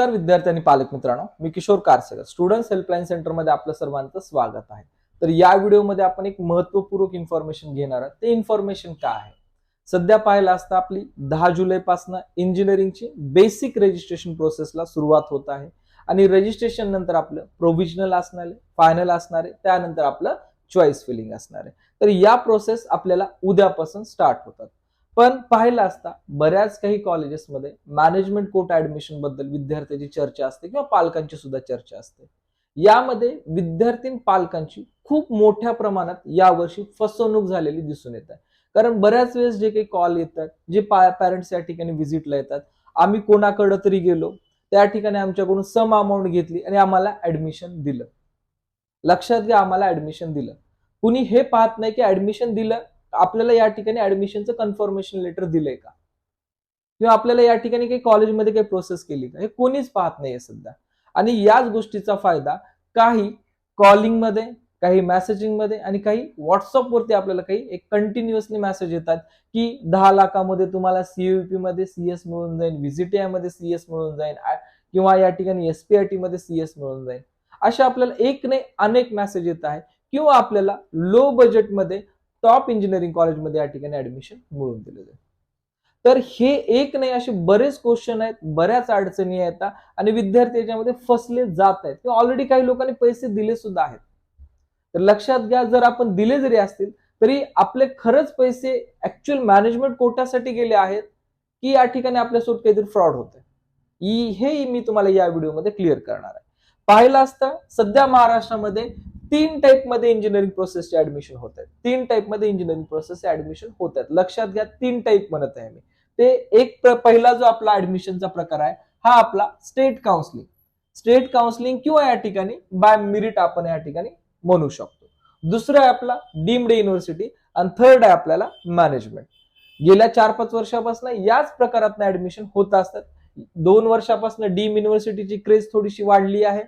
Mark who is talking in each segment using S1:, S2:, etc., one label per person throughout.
S1: नमस्कार विद्यार्थी आणि पालक मित्रांनो मी किशोर कारसेकर स्टुडंट हेल्पलाईन सेंटरमध्ये आपलं सर्वांचं स्वागत आहे. तर या व्हिडिओमध्ये आपण एक महत्वपूर्वक इन्फॉर्मेशन घेणार आहोत. ते इन्फॉर्मेशन काय आहे? सध्या पाहायला असता आपली दहा जुलैपासून इंजिनिअरिंगची बेसिक रजिस्ट्रेशन प्रोसेसला सुरुवात होत आहे. आणि रजिस्ट्रेशन नंतर आपलं प्रोव्हिजनल असणारे फायनल असणार आहे त्यानंतर आपलं चॉईस फिलिंग असणार आहे. तर या प्रोसेस आपल्याला उद्यापासून स्टार्ट होतात. पण पाहिलं असता बऱ्याच काही कॉलेजेसमध्ये मॅनेजमेंट कोर्ट ऍडमिशनबद्दल विद्यार्थ्याची चर्चा असते किंवा पालकांची सुद्धा चर्चा असते. यामध्ये विद्यार्थी पालकांची खूप मोठ्या प्रमाणात यावर्षी फसवणूक झालेली दिसून येत आहे. कारण बऱ्याच वेळेस जे काही कॉल येतात जे पॅरेंट्स या ठिकाणी व्हिजिटला येतात आम्ही कोणाकडं तरी गेलो त्या ठिकाणी आमच्याकडून सम अमाऊंट घेतली आणि आम्हाला ऍडमिशन दिलं. लक्षात घ्या आम्हाला ऍडमिशन दिलं. कुणी हे पाहत नाही की ऍडमिशन दिलं आपल्याला या ठिकाणी ऍडमिशनचं कन्फर्मेशन लेटर दिलंय का? किंवा आपल्याला या ठिकाणी काही कॉलेजमध्ये काही प्रोसेस केली का? हे कोणीच पाहत नाहीये सध्या. आणि याच गोष्टीचा फायदा काही कॉलिंगमध्ये काही मेसेजिंगमध्ये आणि काही व्हॉट्सअपवरती आपल्याला काही एक कंटिन्युअसली मेसेज येतात की दहा लाखामध्ये तुम्हाला सीयूपी मध्ये सीएस मिळून जाईल व्हिजिटीआयमध्ये सीएस मिळून जाईल किंवा या ठिकाणी एसपीआयटी मध्ये सीएस मिळून जाईल. अशा आपल्याला एक नाही अनेक मेसेज येत आहे किंवा आपल्याला लो बजेटमध्ये टॉप इंजिनिअरिंग कॉलेजमध्ये या ठिकाणी ऍडमिशन मिळवून दिलं जाईल तर हे एक नाही असे बरेच क्वेश्चन आहेत बऱ्याच अडचणी येतात आणि विद्यार्थी याच्यामध्ये फसले जात आहेत. किंवा ऑलरेडी काही लोकांनी पैसे दिले सुद्धा आहेत. तर लक्षात घ्या जर आपण दिले जरी असतील तरी आपले खरंच पैसे ऍक्च्युअल मॅनेजमेंट कोटासाठी गेले आहेत की या ठिकाणी आपल्यासोबत काहीतरी फ्रॉड होते हे मी तुम्हाला या व्हिडिओमध्ये क्लिअर करणार आहे. पाहिलं असता सध्या महाराष्ट्रामध्ये तीन टाईपमध्ये इंजिनिअरिंग प्रोसेसचे ऍडमिशन होत आहेत. तीन टाईपमध्ये इंजिनिअरिंग प्रोसेसचे ऍडमिशन होत आहेत. लक्षात घ्या तीन टाईप म्हणत आहे मी. ते एक पहिला जो आपला ऍडमिशनचा प्रकार आहे हा आपला स्टेट काउन्सिलिंग स्टेट काउन्सिलिंग किंवा या ठिकाणी बाय मेरिट आपण या ठिकाणी म्हणू शकतो. दुसरं आहे आपला डीम्ड युनिव्हर्सिटी आणि थर्ड आहे आपल्याला मॅनेजमेंट गेल्या चार पाच वर्षापासून याच प्रकारात ऍडमिशन होत असतात. दोन वर्षापासून डीम युनिव्हर्सिटीची क्रेज थोडीशी वाढली आहे.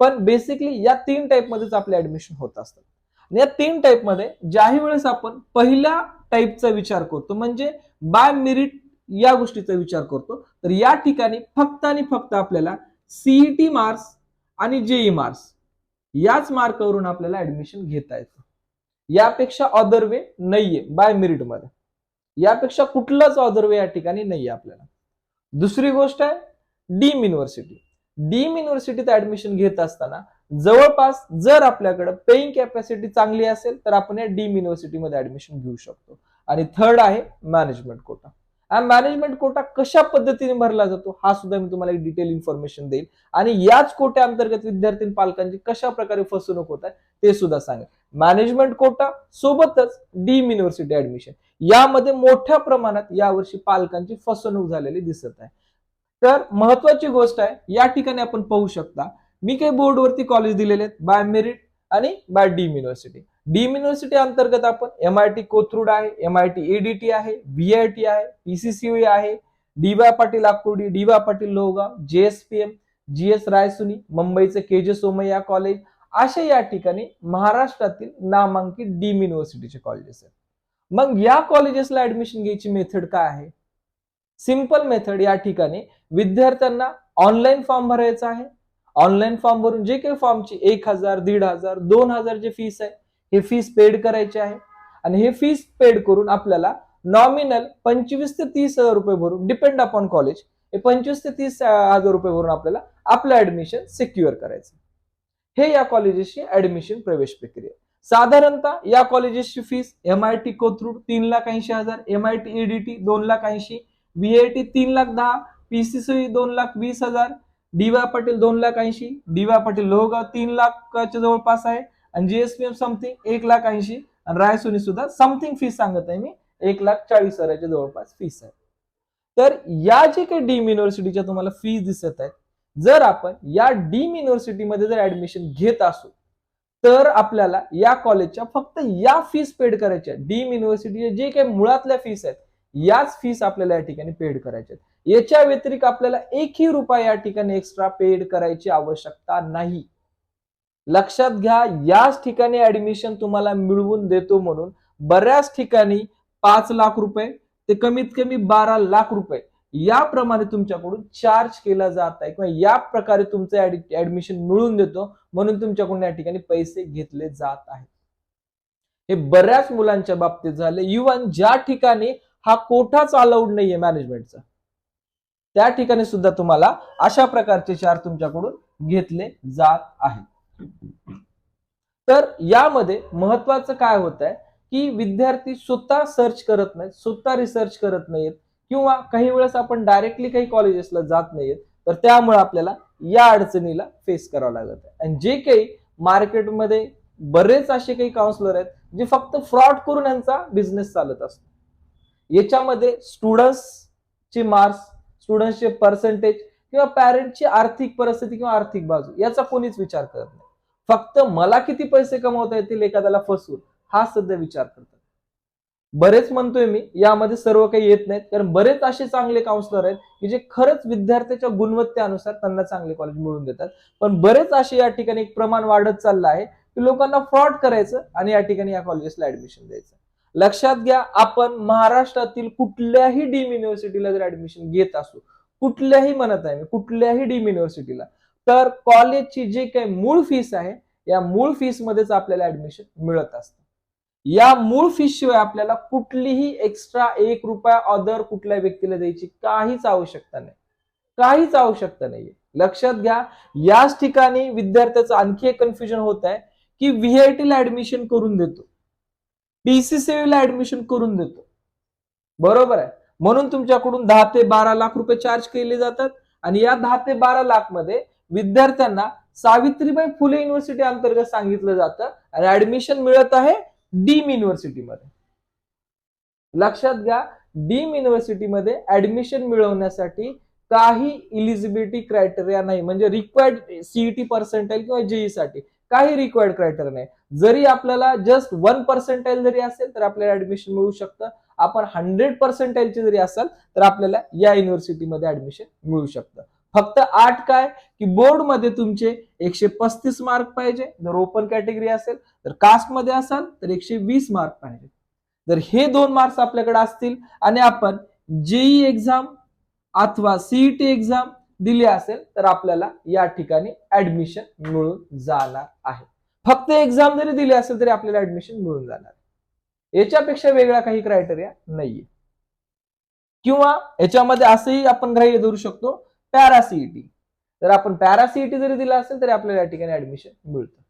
S1: पण बेसिकली या तीन टाईपमध्येच आपले ऍडमिशन होत असतात. या तीन टाईपमध्ये ज्याही वेळेस आपण पहिल्या टाईपचा विचार करतो म्हणजे बाय मेरिट या गोष्टीचा विचार करतो तर या ठिकाणी फक्त आणि फक्त आपल्याला सीईटी मार्क्स आणि जेई मार्क्स याच मार्कवरून आपल्याला ऍडमिशन घेता येतं. यापेक्षा ऑदर वे नाहीये बाय मेरिटमध्ये. यापेक्षा कुठलाच ऑदर वे या ठिकाणी नाहीये आपल्याला. दुसरी गोष्ट आहे डीम युनिव्हर्सिटी डीम युनिव्हर्सिटीत ऍडमिशन घेत असताना जवळपास जर आपल्याकडे पेईंग कॅपॅसिटी चांगली असेल तर आपण या डीम युनिव्हर्सिटीमध्ये ऍडमिशन घेऊ शकतो. आणि थर्ड आहे मॅनेजमेंट कोटा हा मॅनेजमेंट कोटा कशा पद्धतीने भरला जातो हा सुद्धा मी तुम्हाला एक डिटेल इन्फॉर्मेशन देईल. आणि याच कोट्या अंतर्गत विद्यार्थी पालकांची कशा प्रकारे फसवणूक होत आहे ते सुद्धा सांगेल. मॅनेजमेंट कोटा सोबतच डीम युनिव्हर्सिटी ऍडमिशन यामध्ये मोठ्या प्रमाणात यावर्षी पालकांची फसवणूक झालेली दिसत आहे. तर महत्वाची गोष्ट आहे या ठिकाणी आपण पाहू शकता मी काही बोर्डवरती कॉलेज दिलेले आहेत बाय मेरिट आणि by deemed university deemed university अंतर्गत आपण एम आय टी कोथरूड आहे M I T A D T आहे व्ही आय टी आहे पीसीसीयू आहे DY Patil Akurdi DY Patil Lohegaon JSPM G S Raisoni मुंबईचं के जे सोमय्या कॉलेज अशा या ठिकाणी महाराष्ट्रातील नामांकित डीम युनिव्हर्सिटीचे कॉलेजेस आहेत. मग या कॉलेजेसला ऍडमिशन घ्यायची मेथड काय आहे? सिंपल मेथड या ठिकाणी विद्यार्थ्यांना ऑनलाईन फॉर्म भरायचा आहे. ऑनलाईन फॉर्म भरून जे काही फॉर्मची एक हजार दीड हजार दोन हजार जे फीस आहे हे फीस पेड करायची आहे. आणि हे फीस पेड करून आपल्याला नॉमिनल पंचवीस ते तीस हजार रुपये भरून डिपेंड अपॉन कॉलेज हे पंचवीस ते तीस हजार रुपये भरून आपल्याला आपलं ऍडमिशन सिक्युअर करायचं. हे या कॉलेजेसची ऍडमिशन प्रवेश प्रक्रिया. साधारणतः या कॉलेजेसची fees M I T Kothrud तीन लाख ऐंशी हजार एम आय टी ईडीटी दोन लाख ऐंशी व्हीआयटी तीन लाख दहा पीसीसी दोन लाख वीस हजार डीवाय पाटील दोन लाख ऐंशी डीवाय पाटील लोहगाव तीन लाखच्या जवळपास आहे आणि जीएसपीएम समथिंग एक लाख ऐंशी आणि रायसोनी सुद्धा समथिंग फीस सांगत आहे मी एक लाख चाळीस हजाराच्या जवळपास फीस आहे. तर या जे काही डीम युनिव्हर्सिटीच्या तुम्हाला फीस दिसत आहेत जर आपण या डीम युनिव्हर्सिटीमध्ये जर ऍडमिशन घेत असू तर आपल्याला या कॉलेजच्या फक्त या फीस पेड करायच्या डीम युनिव्हर्सिटीच्या जे काही मुळातल्या फीस आहेत याच फीस आपल्याला या ठिकाणी पेड करायच्या आहेत. याच्या व्यतिरिक्त आपल्याला एकही रुपया या ठिकाणी एक्स्ट्रा पेड करायची आवश्यकता नाही. लक्षात घ्या याच ठिकाणी ऍडमिशन तुम्हाला मिळवून देतो म्हणून बऱ्याच ठिकाणी पाच लाख रुपये ते कमीत कमी बारा लाख रुपये याप्रमाणे तुमच्याकडून चार्ज केला जात आहे किंवा या प्रकारे तुमचं ऍडमिशन मिळवून देतो म्हणून तुमच्याकडून या ठिकाणी पैसे घेतले जात आहेत. हे बऱ्याच मुलांच्या बाबतीत झाले. इव्हन ज्या ठिकाणी हा कोठाच अलाउड नाहीये मॅनेजमेंटचा त्या ठिकाणी सुद्धा तुम्हाला अशा प्रकारचे चार तुमच्याकडून घेतले जात आहेत. तर यामध्ये महत्वाचं काय होत आहे की विद्यार्थी स्वतः सर्च करत नाहीत स्वतः रिसर्च करत नाहीत किंवा काही वेळेस आपण डायरेक्टली काही कॉलेजेसला जात नाहीत तर त्यामुळे आपल्याला या अडचणीला फेस करावं लागत आहे. आणि जे काही मार्केटमध्ये बरेच असे काही काउन्सिलर आहेत जे फक्त फ्रॉड करून यांचा बिझनेस चालत असतो याच्यामध्ये स्टुडंट्सचे मार्क्स स्टुडंट्सचे पर्सेंटेज किंवा पॅरेंटची आर्थिक परिस्थिती किंवा आर्थिक बाजू याचा कोणीच विचार करत नाही. फक्त मला किती पैसे कमवता येतील एखाद्याला फसवून हा सध्या विचार करतात. बरेच म्हणतोय मी यामध्ये सर्व काही येत नाहीत कारण बरेच असे चांगले काउन्सलर आहेत की जे खरंच विद्यार्थ्याच्या गुणवत्तेनुसार त्यांना चांगले कॉलेज मिळवून देतात. पण बरेच असे या ठिकाणी एक प्रमाण वाढत चाललं आहे की लोकांना फ्रॉड करायचं आणि या ठिकाणी या कॉलेजेसला ऍडमिशन द्यायचं. लक्षात घ्या आपण महाराष्ट्रातील कुठल्याही डीम युनिव्हर्सिटीला जर ऍडमिशन घेत असू कुठल्याही म्हणत आहे मी कुठल्याही डीम युनिव्हर्सिटीला तर कॉलेजची जी काही मूळ फीस आहे या मूळ फीस मध्येच आपल्याला ऍडमिशन मिळत असतं. या मूळ फीस शिवाय आपल्याला कुठलीही एक्स्ट्रा एक रुपया अदर कुठल्या व्यक्तीला द्यायची काहीच आवश्यकता नाही. काहीच आवश्यकता नाहीये. लक्षात घ्या याच ठिकाणी विद्यार्थ्याचं आणखी एक कन्फ्युजन होत आहे की व्हीआयटीला ऍडमिशन करून देतो. पीसीसीबी ला ऍडमिशन करून देतो. बरोबर आहे? म्हणून तुमच्याकडून दहा ते बारा लाख रुपये चार्ज केले जातात आणि या दहा ते बारा लाखमध्ये विद्यार्थ्यांना सावित्रीबाई फुले युनिव्हर्सिटी अंतर्गत सांगितलं जातं आणि ऍडमिशन मिळत आहे डीम युनिव्हर्सिटीमध्ये लक्षात घ्या डीम युनिव्हर्सिटीमध्ये ऍडमिशन मिळवण्यासाठी काही इलिजिबिलिटी क्रायटेरिया नाही. म्हणजे रिक्वायर्ड सीईटी पर्सेंटाईल किंवा जेईसाठी काही रिक्वायर्ड क्रायटेरिया नाही. जरी आपल्याला जस्ट वन पर्सेंटाईल जरी असेल तर आपल्याला ऍडमिशन मिळू शकतं. आपण हंड्रेड पर्सेंटाईलचे जरी असाल तर आपल्याला या युनिव्हर्सिटीमध्ये ऍडमिशन मिळू शकतं. फक्त आठ काय? की बोर्डमध्ये तुमचे एकशे पस्तीस मार्क पाहिजे. जर ओपन कॅटेगरी असेल तर कास्टमध्ये असाल तर एकशे वीस मार्क पाहिजे. जर हे दोन मार्क्स आपल्याकडे असतील आणि आपण जेई एक्झाम अथवा सीईटी एक्झाम दिली असेल तर आपल्याला या ठिकाणी ऍडमिशन मिळून जाणार आहे. फक्त एक्झाम जरी दिली असेल तरी आपल्याला ऍडमिशन मिळून जाणार. याच्यापेक्षा वेगळा काही क्रायटेरिया नाहीये. किंवा याच्यामध्ये असंही आपण ग्राह्य धरू शकतो पॅरा जर आपण पॅरासीईटी जरी दिला असेल तरी आपल्याला या ठिकाणी ऍडमिशन मिळतं.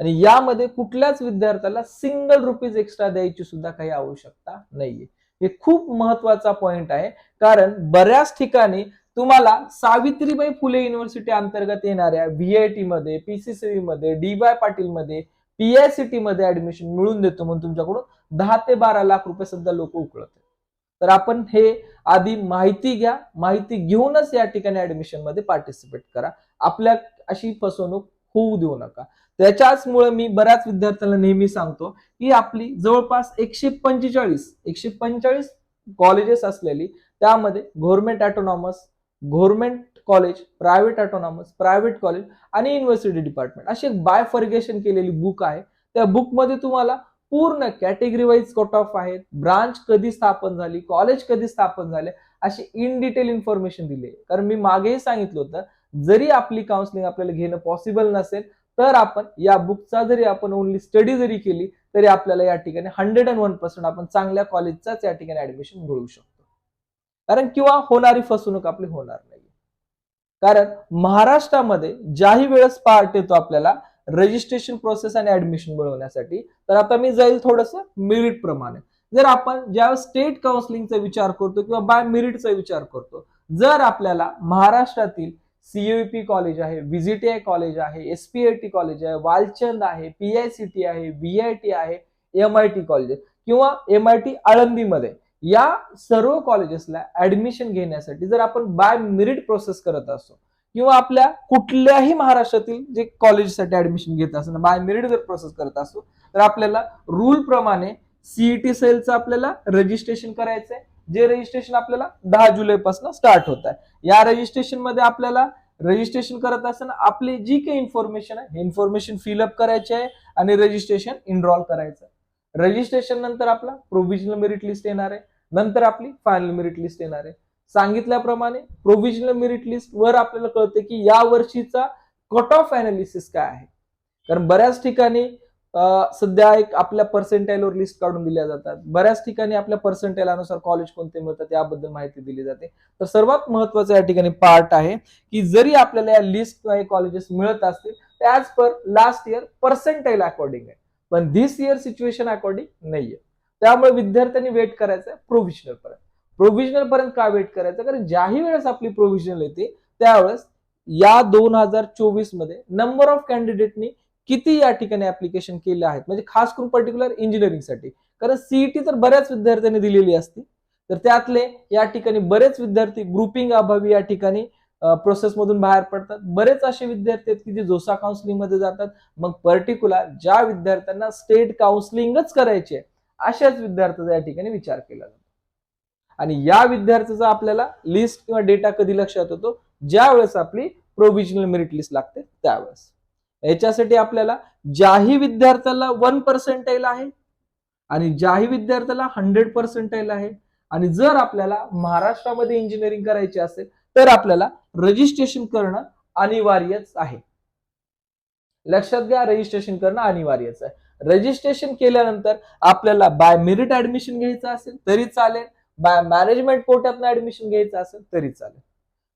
S1: आणि यामध्ये कुठल्याच विद्यार्थ्याला सिंगल रुपीज एक्स्ट्रा द्यायची सुद्धा काही आवश्यकता नाहीये. हे खूप महत्त्वाचा पॉइंट आहे. कारण बऱ्याच ठिकाणी तुम्हाला सावित्रीबाई फुले युनिव्हर्सिटी अंतर्गत येणाऱ्या व्हीआयटी मध्ये पीसीसीबी मध्ये डी वाय पाटील मध्ये पीआयसीटी मध्ये ऍडमिशन मिळून देतो म्हणून तुमच्याकडून दहा ते बारा लाख रुपये सध्या लोक उकळत तर आपण हे आधी माहिती घ्या माहिती घेऊनच या ठिकाणी ऍडमिशनमध्ये पार्टिसिपेट करा. आपल्या अशी फसवणूक होऊ देऊ नका. त्याच्याच मुळे मी बऱ्याच विद्यार्थ्यांना नेहमी सांगतो की आपली जवळपास एकशे पंचेचाळीस एकशे पंचेचाळीस कॉलेजेस असलेली त्यामध्ये government autonomous government college private autonomous private college आणि युनिव्हर्सिटी डिपार्टमेंट अशी एक बायफर्गेशन केलेली बुक आहे. त्या बुकमध्ये तुम्हाला पूर्ण कॅटेगरी वाईज कट ऑफ आहेत. ब्रांच कधी स्थापन झाली कॉलेज कधी स्थापन झाले अशी इन डिटेल इन्फॉर्मेशन दिली आहे. कारण मी मागेही सांगितलं होतं जरी आपली काउन्सिलिंग आपल्याला घेणं पॉसिबल नसेल तर आपण या बुकचा जरी आपण ओनली स्टडी जरी केली तरी आपल्याला या ठिकाणी हंड्रेड अँड वन पर्सेंट आपण चांगल्या कॉलेजचाच या ठिकाणी ऍडमिशन मिळवू शकतो. कारण किंवा होणारी फसवणूक आपली होणार नाही. कारण महाराष्ट्रामध्ये ज्याही वेळेस पार्ट येतो आपल्याला रजिस्ट्रेशन प्रोसेस आणि ऍडमिशन मिळवण्यासाठी तर आता मी जाईल थोडस मेरिट प्रमाणे. जर आपण ज्या स्टेट काउन्सिलिंगचा विचार करतो किंवा बाय मेरिटचा विचार करतो जर आपल्याला महाराष्ट्रातील सीयूपी कॉलेज आहे V J T I college आहे S P I T college आहे वालचंद आहे पीआयसीटी आहे व्हीआयटी आहे एम आय टी कॉलेज किंवा एम आय टी आळंदीमध्ये या सर्व कॉलेजेसला ऍडमिशन घेण्यासाठी जर आपण बाय मेरिट प्रोसेस करत असतो किंवा आपल्या कुठल्याही महाराष्ट्रातील जे कॉलेजसाठी ऍडमिशन घेत असताना बाय मेरिट जर प्रोसेस करत असतो तर आपल्याला रूल प्रमाणे सीईटी सेलचं आपल्याला रजिस्ट्रेशन करायचं आहे. जे रजिस्ट्रेशन आपल्याला दहा जुलैपासून स्टार्ट होत आहे. या रजिस्ट्रेशनमध्ये आपल्याला रजिस्ट्रेशन करत असताना आपली जी काही इन्फॉर्मेशन आहे इन्फॉर्मेशन फिलअप करायची आहे आणि रजिस्ट्रेशन इनरॉल करायचं रजिस्ट्रेशन नंतर आपला प्रोव्हिजनल मेरिट लिस्ट येणार आहे. नंतर आपली फायनल मेरिट लिस्ट येणार आहे. सांगितल्याप्रमाणे प्रोव्हिजनल मेरिट लिस्ट वर आपल्याला कळते की या वर्षीचा कट ऑफ अनालिसिस काय आहे. कारण बऱ्याच ठिकाणी सध्या एक आपल्या पर्सेंटाईलवर लिस्ट काढून दिल्या जातात. बऱ्याच ठिकाणी आपल्या पर्सेंटाईलानुसार कॉलेज कोणते मिळतात याबद्दल माहिती दिली जाते. तर सर्वात महत्वाचं या ठिकाणी पार्ट आहे की जरी आपल्याला या लिस्ट किंवा कॉलेजेस मिळत असतील तर as per last year percentile according आहे. पण धिस इयर सिच्युएशन अकॉर्डिंग नाहीये. त्यामुळे विद्यार्थ्यांनी वेट करायचं प्रोव्हिजनल पर्यंत. प्रोव्हिजनल पर्यंत का वेट करायचं? कारण ज्याही वेळेस आपली प्रोव्हिजनल येते त्यावेळेस या दोन हजार चोवीसमध्ये नंबर ऑफ कॅन्डिडेटनी किती या ठिकाणी ऍप्लिकेशन केले आहेत? म्हणजे खास करून पर्टिक्युलर इंजिनिअरिंगसाठी कारण सीईटी तर बऱ्याच विद्यार्थ्यांनी दिलेली असते. तर त्यातले या ठिकाणी बरेच विद्यार्थी ग्रुपिंग अभावी या ठिकाणी प्रोसेसमधून बाहेर पडतात. बरेच असे विद्यार्थी आहेत की जे जोसा काउन्सिलिंगमध्ये जातात. मग पर्टिक्युलर ज्या विद्यार्थ्यांना स्टेट काउन्सिलिंगच करायची आहे अशाच विद्यार्थ्याचा या ठिकाणी विचार केला जातो. आणि या विद्यार्थ्याचा आपल्याला लिस्ट किंवा डेटा कधी लक्षात येतो ज्यावेळेस आपली प्रोव्हिजनल मेरिट लिस्ट लागते त्यावेळेस. याच्यासाठी आपल्याला ज्याही विद्यार्थ्याला वन पर्सेंटाईल आहे आणि ज्याही विद्यार्थ्याला हंड्रेड पर्सेंटाईल आहे आणि जर आपल्याला महाराष्ट्रामध्ये इंजिनिअरिंग करायची असेल तर आपल्याला रजिस्ट्रेशन करणं अनिवार्यच आहे. लक्षात घ्या रजिस्ट्रेशन करणं अनिवार्यच आहे. रजिस्ट्रेशन केल्यानंतर आपल्याला बाय मेरिट ऍडमिशन घ्यायचं असेल तरी चालेल. बाय मॅनेजमेंट कोर्टातनं ऍडमिशन घ्यायचं असेल तरी चालेल.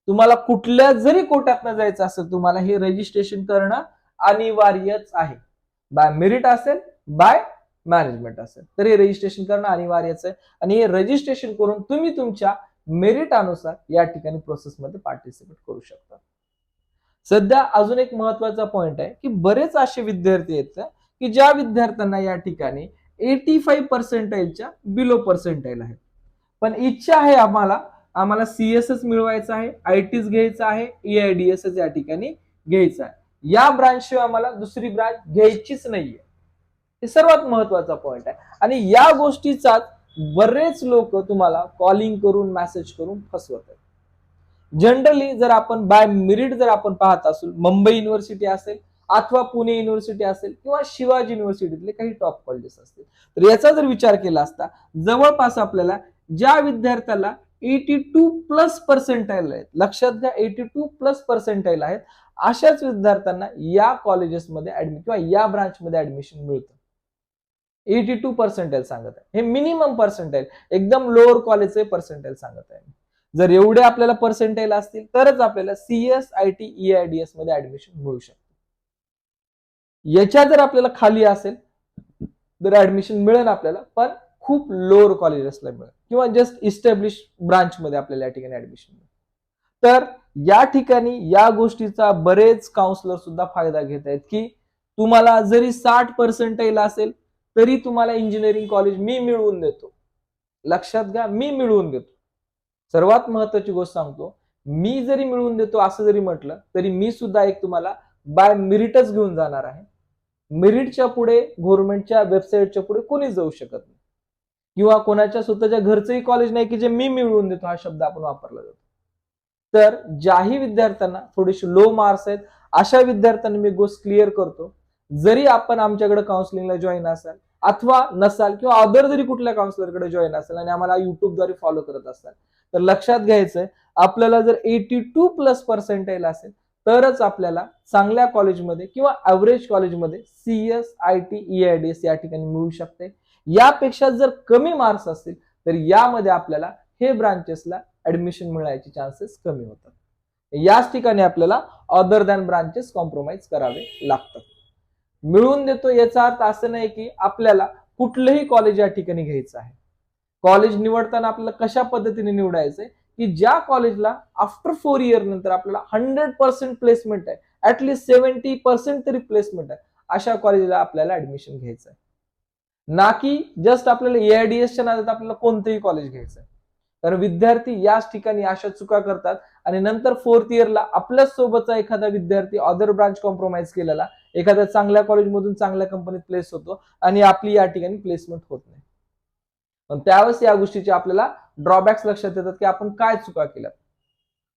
S1: तुम्हाला कुठल्या जरी कोर्टातनं जायचं असेल तुम्हाला हे रजिस्ट्रेशन करणं अनिवार्यच आहे. बाय मेरिट असेल बाय मॅनेजमेंट असेल. तर हे रजिस्ट्रेशन करणं अनिवार्यच आहे. आणि हे रजिस्ट्रेशन करून तुम्ही तुमच्या मेरिट अनुसार या ठिकाणी प्रोसेसमध्ये पार्टिसिपेट करू शकतात सध्या अजून एक महत्त्वाचा पॉइंट आहे की बरेच असे विद्यार्थी आहेत की ज्या विद्यार्थ्यांना या ठिकाणी एटी फाईव्ह पर्सेंटाईलच्या बिलो पर्सेंटाईल आहे पण इच्छा आहे आम्हाला आम्हाला सीएसच मिळवायचं आहे आय टीच घ्यायचं आहे E एआयडीएस या ठिकाणी घ्यायचं आहे. या ब्रांचशिवाय आम्हाला दुसरी ब्रांच घ्यायचीच नाहीये. हे सर्वात महत्त्वाचा पॉइंट आहे. आणि या गोष्टीचाच बरेच लोक तुम्हाला कॉलिंग करून मेसेज करून फसवत आहेत. जनरली जर आपण बाय मिरिट जर आपण पाहत असू मुंबई युनिव्हर्सिटी असेल अथवा पुणे युनिव्हर्सिटी असेल किंवा शिवाजी युनिव्हर्सिटीतले काही टॉप कॉलेजेस असतील. तर याचा जर विचार केला असता जवळपास आपल्याला ज्या विद्यार्थ्याला एटी टू प्लस पर्सेंटाईल आहेत लक्षात घ्या एटी टू प्लस पर्सेंटाईल आहेत अशाच विद्यार्थ्यांना या कॉलेजेसमध्ये ऍडमिट किंवा या ब्रांचमध्ये ऍडमिशन मिळतं. एटी टू पर्सेंटेज सांगत आहे. हे मिनिमम पर्सेंटेज एकदम लोअर कॉलेजचे पर्सेंटेज सांगत आहे. जर एवढे आपल्याला पर्सेंटेज असतील तरच आपल्याला सीएस आय टी ईआयडीएसमध्ये ऍडमिशन मिळू शकते. याच्या जर आपल्याला खाली असेल तर ऍडमिशन मिळेल आपल्याला पण खूप लोअर कॉलेजेसला मिळेल. किंवा जस्ट इस्टॅब्लिश ब्रांच मध्ये आपल्याला या ठिकाणी ऍडमिशन मिळेल. तर या ठिकाणी या गोष्टीचा बरेच काउन्सिलर सुद्धा फायदा घेत आहेत की तुम्हाला जरी साठ पर्सेंटेज असेल तरी तुम्हाला इंजिनिअरिंग कॉलेज मी मिळवून देतो. लक्षात घ्या मी मिळवून देतो. सर्वात महत्वाची गोष्ट सांगतो मी जरी मिळवून देतो असं जरी म्हटलं तरी मी सुद्धा एक तुम्हाला बाय मेरिटच घेऊन जाणार आहे. मेरिटच्या पुढे गव्हर्नमेंटच्या वेबसाईटच्या पुढे कोणीच जाऊ शकत नाही. किंवा कोणाच्या स्वतःच्या घरचंही कॉलेज नाही की जे मी मिळवून देतो हा शब्द आपण वापरला जातो. तर ज्याही विद्यार्थ्यांना थोडेसे लो मार्क्स आहेत अशा विद्यार्थ्यांना मी गोष्ट क्लिअर करतो. जरी आपण आमच्याकडे काउन्सिलिंगला जॉईन असाल अथवा नसाल किंवा अदर जरी कुठल्या काउन्सिलरकडे जॉईन असेल आणि आम्हाला युट्यूबद्वारे फॉलो करत असाल तर लक्षात घ्यायचंय आपल्याला जर एटी टू प्लस पर्सेंटाईल असेल तरच आपल्याला चांगल्या कॉलेजमध्ये किंवा ॲव्हरेज कॉलेजमध्ये सीएस आय टी एस या ठिकाणी मिळू शकते. यापेक्षा जर कमी मार्क्स असतील तर यामध्ये आपल्याला हे ब्रांचेसला ऍडमिशन मिळायचे चान्सेस कमी होतात. याच ठिकाणी आपल्याला अदर दॅन ब्रांचेस कॉम्प्रोमाइज करावे लागतात. मिळवून देतो याचा अर्थ असं नाही की आपल्याला कुठलंही कॉलेज या ठिकाणी घ्यायचं आहे. कॉलेज निवडताना आपल्याला कशा पद्धतीने निवडायचंय? की ज्या कॉलेजला आफ्टर फोर इयर नंतर आपल्याला हंड्रेड पर्सेंट प्लेसमेंट आहे ऍटलिस्ट सेव्हन्टी पर्सेंट तरी प्लेसमेंट आहे अशा कॉलेजला आपल्याला ऍडमिशन घ्यायचं आहे ना की जस्ट आपल्याला एआयडीएसच्या नादात आपल्याला कोणतंही कॉलेज घ्यायचं आहे तर विद्यार्थी याच ठिकाणी अशा चुका करतात. आणि नंतर फोर्थ इयरला आपल्याच सोबतचा एखादा विद्यार्थी अदर ब्रांच कॉम्प्रोमाइज केलेला एखाद्या चांगल्या कॉलेजमधून चांगल्या कंपनीत प्लेस होतो आणि आपली या ठिकाणी प्लेसमेंट होत नाही. पण त्यावेळेस या गोष्टीचे आपल्याला ड्रॉबॅक्स लक्षात येतात की आपण काय चुका केल्या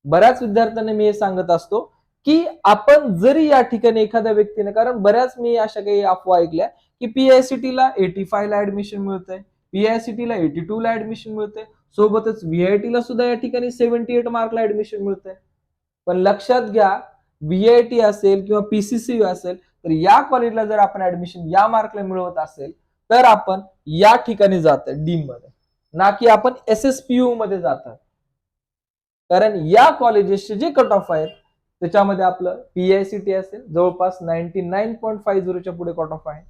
S1: बऱ्याच विद्यार्थ्यांना मी हे सांगत असतो की आपण जरी या ठिकाणी एखाद्या व्यक्तीने कारण बऱ्याच मी अशा काही अफवा ऐकल्या की पीआयसीटी ला एटी फाय ला ऍडमिशन मिळतंय पीआयसीटी ला एटी टू ला ऍडमिशन मिळतंय सोबतच व्हीआयटी ला सुद्धा या ठिकाणी सेव्हन्टी एट मार्कला ऍडमिशन मिळतंय. पण लक्षात घ्या व्हीआयटी असेल किंवा पीसीसी असेल तर या कॉलेजला जर आपण ऍडमिशन या मार्कला मिळवत असेल तर आपण या ठिकाणी जात डीममध्ये. ना की आपण एस एस पी यू मध्ये जात कारण या कॉलेजेसचे जे कट ऑफ आहेत त्याच्यामध्ये आपलं पीआयसीटी असेल जवळपास नाईन्टी नाईन पॉईंट फाईव्ह झिरोच्या पुढे कट ऑफ आहे.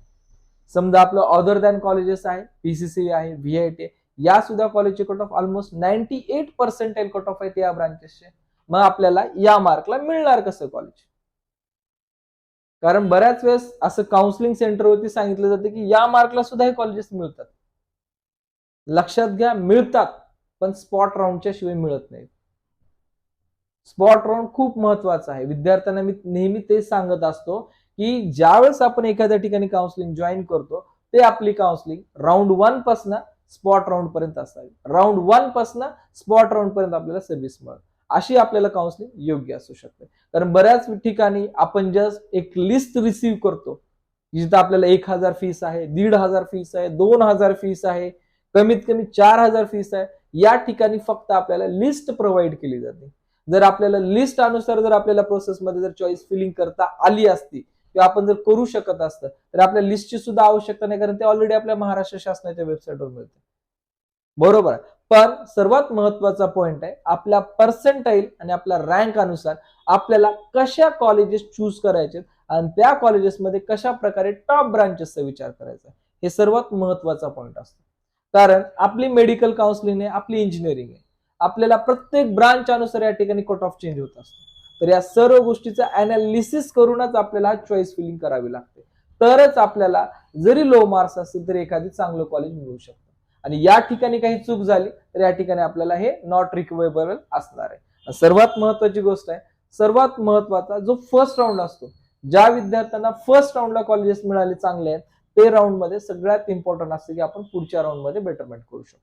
S1: समजा आपलं अदर दॅन कॉलेजेस आहे पीसीसी आहे व्हीआयटी या सुद्धा कॉलेजचे cut off almost ninety eight percentile cut off आहेत या ब्रांचेसचे मग आपल्याला या मार्कला मिळणार कसं कॉलेज कारण बऱ्याच वेळेस असं काउन्सिलिंग सेंटरवरती सांगितलं जातं की या मार्कला सुद्धा हे कॉलेजेस मिळतात. लक्षात घ्या मिळतात पण स्पॉट राऊंडच्या शिवाय मिळत नाही स्पॉट राऊंड खूप महत्त्वाचा आहे. विद्यार्थ्यांना मी नेहमी तेच सांगत असतो की ज्यावेळेस आपण एखाद्या ठिकाणी काउन्सिलिंग जॉईन करतो ते आपली काउन्सिलिंग राऊंड वनपासून स्पॉट राऊंड पर्यंत असावी. राऊंड वन पासन स्पॉट राऊंड पर्यंत आपल्याला सर्व्हिस मिळेल. अशी आपल्याला काउन्सिलिंग योग्य असू शकते. कारण बऱ्याच ठिकाणी आपण जस्ट एक लिस्ट रिसीव्ह करतो. जिथं आपल्याला एक हजार फीस आहे दीड हजार फीस आहे दोन हजार फीस आहे कमीत कमी चार हजार फीस आहे. या ठिकाणी फक्त आपल्याला लिस्ट प्रोव्हाइड केली जाते. जर आपल्याला लिस्ट अनुसार जर आपल्याला प्रोसेसमध्ये जर चॉईस फिलिंग करता आली असती किंवा आपण जर करू शकत असतं तर आपल्या लिस्टची सुद्धा आवश्यकता नाही कारण ते ऑलरेडी आपल्या महाराष्ट्र शासनाच्या वेबसाईटवर मिळते. बरोबर. पण सर्वात महत्त्वाचा पॉइंट आहे आपल्या पर्सेंटाईल आणि आपल्या रँक अनुसार आपल्याला कशा कॉलेजेस चूज करायचे आणि त्या कॉलेजेसमध्ये कशा प्रकारे टॉप ब्रांचेसचा विचार करायचा हे सर्वात महत्त्वाचा पॉइंट असतो. कारण आपली मेडिकल काउन्सिलिंग आहे आपली इंजिनिअरिंग आहे. आपल्याला प्रत्येक ब्रांच अनुसार या ठिकाणी कट ऑफ चेंज होत असतो. तर या सर्व गोष्टीचं अनालिसिस करूनच आपल्याला चॉईस फिलिंग करावी लागते. तरच आपल्याला जरी लो मार्क्स असतील तरी एखादी चांगलं कॉलेज मिळू शकतं. आणि या ठिकाणी काही चूक झाली तर या ठिकाणी आपल्याला हे नॉट रिकवेबल असणार आहे. सर्वात महत्वाची गोष्ट आहे सर्वात महत्त्वाचा जो फर्स्ट राऊंड असतो ज्या विद्यार्थ्यांना फर्स्ट राऊंडला कॉलेजेस मिळाले चांगले आहेत ते राऊंडमध्ये सगळ्यात इम्पॉर्टंट असते की आपण पुढच्या राऊंडमध्ये बेटरमेंट करू शकतो.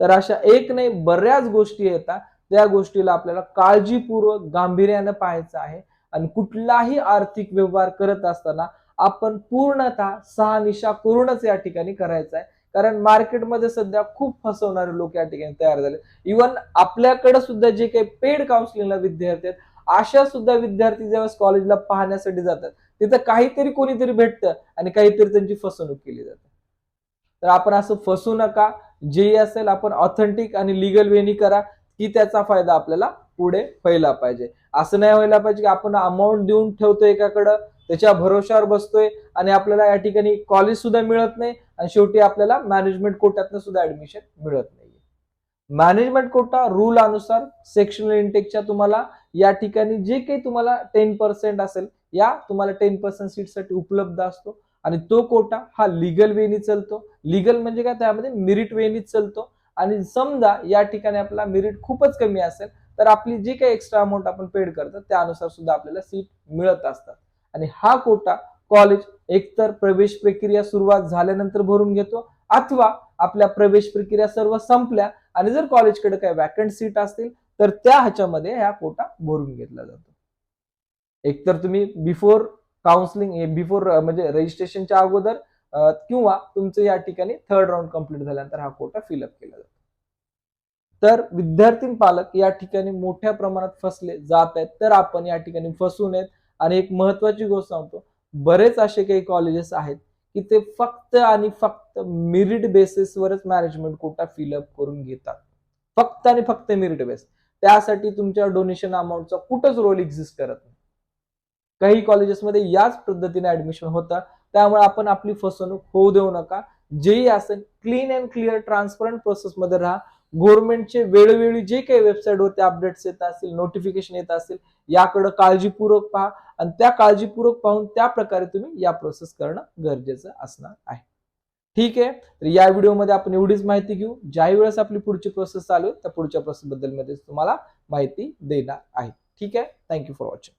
S1: तर अशा एक नाही बऱ्याच गोष्टी येतात त्या गोष्टीला आपल्याला काळजीपूर्वक गांभीर्यानं पाहायचं आहे. आणि कुठलाही आर्थिक व्यवहार करत असताना आपण पूर्णतः सहानिशा करूनच या ठिकाणी करायचा आहे. कारण मार्केटमध्ये सध्या खूप फसवणारे लोक या ठिकाणी तयार झाले. इव्हन आपल्याकडे सुद्धा जे काही पेड काउन्सिलिंगला विद्यार्थी आहेत अशा सुद्धा विद्यार्थी ज्यावेळेस कॉलेजला पाहण्यासाठी जातात तिथं काहीतरी कोणीतरी भेटतं आणि काहीतरी त्यांची फसवणूक केली जाते. तर आपण असं फसू नका. जे असेल आपण ऑथेंटिक आणि लिगल वेनी करा. की त्याचा फायदा आपल्याला पुढे व्हायला पाहिजे. असं नाही व्हायला पाहिजे की आपण अमाऊंट देऊन ठेवतो एकाकडं त्याच्या भरोशावर बसतोय आणि आपल्याला या ठिकाणी कॉलेज सुद्धा मिळत नाही आणि शेवटी आपल्याला मॅनेजमेंट कोट्यातनं सुद्धा ऍडमिशन मिळत नाही मॅनेजमेंट कोटा रूल अनुसार सेक्शनल इंटेकच्या तुम्हाला या ठिकाणी जे काही तुम्हाला टेन पर्सेंट असेल या तुम्हाला टेन पर्सेंट सीटसाठी उपलब्ध असतो. आणि तो कोटा हा लिगल वेनी चालतो. लिगल म्हणजे काय? त्यामध्ये मेरिट वेनीच चालतो. आणि समजा या ठिकाणी आपला मेरिट खूपच कमी असेल तर आपली जी काही एक्स्ट्रा अमाऊंट आपण पेड करतो त्यानुसार सुद्धा आपल्याला सीट मिळत असतात. आणि हा कोटा कॉलेज एकतर प्रवेश प्रक्रिया सुरुवात झाल्यानंतर भरून घेतो अथवा आपल्या प्रवेश प्रक्रिया सर्व संपल्या आणि जर कॉलेजकडे काही वॅकंट सीट असतील तर त्या ह्याच्यामध्ये ह्या कोटा भरून घेतला जातो. एकतर तुम्ही बिफोर काउन्सिलिंग बिफोर म्हणजे रजिस्ट्रेशनच्या अगोदर किंवा तुमचं या ठिकाणी थर्ड राऊंड कंप्लीट झाल्यानंतर हा कोटा फिलअप केला जातो. तर विद्यार्थी पालक या ठिकाणी मोठ्या प्रमाणात फसले जात आहेत तर आपण या ठिकाणी फसू नयेत आणि एक महत्वाची गोष्ट सांगतो बरेच असे काही कॉलेजेस आहेत की ते फक्त आणि फक्त मेरिट बेसिसवरच मॅनेजमेंट कोटा फिलअप करून घेतात. फक्त आणि फक्त मेरिट बेस त्यासाठी तुमच्या डोनेशन अमाऊंटचा कुठंच रोल एक्झिस्ट करत नाही. काही कॉलेजेसमध्ये याच पद्धतीने ऍडमिशन होतं. त्यामुळे आपण आपली फसवणूक होऊ देऊ नका. जेही असेल क्लीन अँड क्लिअर ट्रान्सपरंट प्रोसेसमध्ये राहा. गव्हर्नमेंटचे वेळोवेळी जे काही वेबसाईटवरती अपडेट्स येत असतील नोटिफिकेशन येत असतील याकडे काळजीपूर्वक पहा. आणि त्या काळजीपूर्वक पाहून त्या प्रकारे तुम्ही या प्रोसेस करणं गरजेचं असणार आहे. ठीक आहे? तर या व्हिडिओमध्ये आपण एवढीच माहिती घेऊ. ज्याही वेळेस आपली पुढची प्रोसेस चालू आहे त्या पुढच्या प्रोसेस बद्दलमध्ये तुम्हाला माहिती देणार आहे. ठीक आहे? Thank you for watching